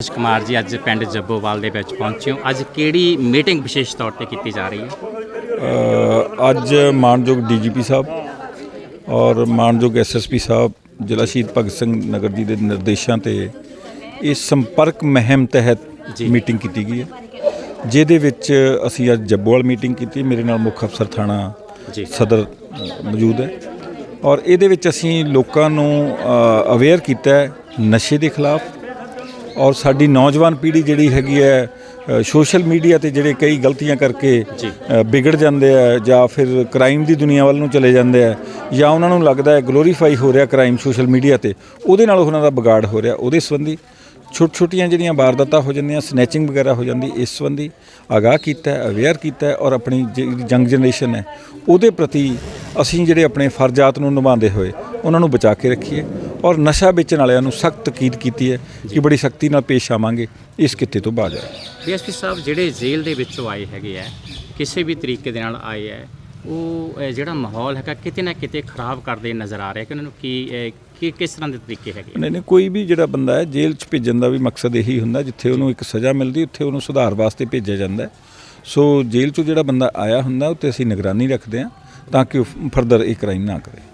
ਰਾਜ ਕੁਮਾਰ ਜੀ ਅੱਜ ਪਿੰਡ ਜੱਬੋਵਾਲ ਦੇ ਵਿੱਚ ਪਹੁੰਚੇ ਹੋ ਅੱਜ ਕਿਹੜੀ ਮੀਟਿੰਗ ਵਿਸ਼ੇਸ਼ ਤੌਰ ਤੇ ਕੀਤੀ ਜਾ ਰਹੀ ਹੈ ਅੱਜ ਮਾਨਯੋਗ ਡੀਜੀਪੀ ਸਾਹਿਬ ਔਰ ਮਾਨਯੋਗ ਐਸਐਸਪੀ ਸਾਹਿਬ ਜ਼ਿਲ੍ਹਾ ਸ਼ਹੀਦ ਭਗਤ ਸਿੰਘ ਨਗਰ ਜੀ ਦੇ ਨਿਰਦੇਸ਼ਾਂ ਤੇ ਇਸ ਸੰਪਰਕ ਮਹਿਮ ਤਹਿਤ। ਮੀਟਿੰਗ ਕੀਤੀ ਗਈ ਹੈ ਜਿਹਦੇ ਵਿੱਚ ਅਸੀਂ ਅੱਜ ਜੱਬੋਵਾਲ ਮੀਟਿੰਗ ਕੀਤੀ ਮੇਰੇ ਨਾਲ ਮੁੱਖ ਅਫਸਰ ਥਾਣਾ ਜੀ। ਸਦਰ ਮੌਜੂਦ ਹੈ ਔਰ ਇਹਦੇ ਵਿੱਚ ਅਸੀਂ ਲੋਕਾਂ ਨੂੰ ਅਵੇਅਰ ਕੀਤਾ ਹੈ ਨਸ਼ੇ ਦੇ ਖਿਲਾਫ ਔਰ ਸਾਡੀ ਨੌਜਵਾਨ ਪੀੜ੍ਹੀ ਜਿਹੜੀ ਹੈਗੀ ਹੈ ਸੋਸ਼ਲ ਮੀਡੀਆ ਤੇ ਜਿਹੜੇ ਕਈ ਗਲਤੀਆਂ ਕਰਕੇ ਵਿਗੜ ਜਾਂਦੇ ਆ ਜਾਂ ਫਿਰ ਕ੍ਰਾਈਮ ਦੀ ਦੁਨੀਆ ਵੱਲ ਨੂੰ ਚਲੇ ਜਾਂਦੇ ਆ ਜਾਂ ਉਹਨਾਂ ਨੂੰ ਲੱਗਦਾ ਹੈ ਗਲੋਰੀਫਾਈ ਹੋ ਰਿਹਾ ਕ੍ਰਾਈਮ ਸੋਸ਼ਲ ਮੀਡੀਆ ਤੇ ਉਹਦੇ ਨਾਲ ਉਹਨਾਂ ਦਾ ਵਿਗਾੜ ਹੋ ਰਿਹਾ ਉਹਦੇ ਸੰਬੰਧੀ। ਛੋਟ ਛੋਟੀਆਂ ਜਿਹੜੀਆਂ ਵਾਰਦਾਤਾਂ ਹੋ ਜਾਂਦੀਆਂ ਸਨੈਚਿੰਗ ਵਗੈਰਾ ਹੋ ਜਾਂਦੀ ਇਸ ਸੰਬੰਧੀ ਆਗਾਹ ਕੀਤਾ ਹੈ ਅਵੇਅਰ ਕੀਤਾ ਹੈ ਔਰ ਆਪਣੀ ਜਿਹੜੀ ਯੰਗ ਜਨਰੇਸ਼ਨ ਹੈ ਉਹਦੇ ਪ੍ਰਤੀ ਅਸੀਂ ਜਿਹੜੇ ਆਪਣੇ ਫਰਜ਼ਾਤ ਨੂੰ ਨਿਭਾਉਂਦੇ ਹੋਏ ਉਹਨਾਂ ਨੂੰ ਬਚਾ ਕੇ ਰੱਖੀਏ। ਔਰ ਨਸ਼ਾ ਵੇਚਣ ਵਾਲਿਆਂ ਨੂੰ ਸਖਤ ਤਕੀਦ ਕੀਤੀ ਹੈ ਕਿ ਬੜੀ ਸਖਤੀ ਨਾਲ ਪੇਸ਼ ਆਵਾਂਗੇ ਇਸ ਕਿੱਤੇ ਤੋਂ ਆਏ ਡੀਐਸਪੀ ਸਾਹਿਬ ਜਿਹੜੇ ਜੇਲ੍ਹ ਦੇ ਵਿੱਚੋਂ ਆਏ ਹੈਗੇ ਆ ਕਿਸੇ ਵੀ ਤਰੀਕੇ ਦੇ ਨਾਲ ਆਏ ਆ ਉਹ ਜਿਹੜਾ ਮਾਹੌਲ ਹੈਗਾ ਕਿਤੇ ਨਾ ਕਿਤੇ ਖਰਾਬ ਕਰਦੇ ਨਜ਼ਰ ਆ ਰਿਹਾ ਕਿ ਉਹਨਾਂ ਨੂੰ ਕੀ ਕੀ ਕਿਸ ਤਰ੍ਹਾਂ ਦੇ ਤਰੀਕੇ ਹੈਗੇ ਨਹੀਂ ਨਹੀਂ ਕੋਈ ਵੀ ਜਿਹੜਾ ਬੰਦਾ ਹੈ ਜੇਲ੍ਹ 'ਚ ਭੇਜਣ ਦਾ ਵੀ ਮਕਸਦ ਇਹੀ ਹੁੰਦਾ ਜਿੱਥੇ ਉਹਨੂੰ ਇੱਕ ਸਜ਼ਾ ਮਿਲਦੀ ਉੱਥੇ ਉਹਨੂੰ ਸੁਧਾਰ ਵਾਸਤੇ ਭੇਜਿਆ ਜਾਂਦਾ। ਸੋ ਜੇਲ੍ਹ 'ਚੋਂ ਜਿਹੜਾ ਬੰਦਾ ਆਇਆ ਹੁੰਦਾ ਉੱਤੇ ਅਸੀਂ ਨਿਗਰਾਨੀ ਰੱਖਦੇ ਹਾਂ ਤਾਂ ਕਿ ਉਹ ਫਰਦਰ ਇਹ ਕ੍ਰਾਈਮ ਨਾ ਕਰੇ।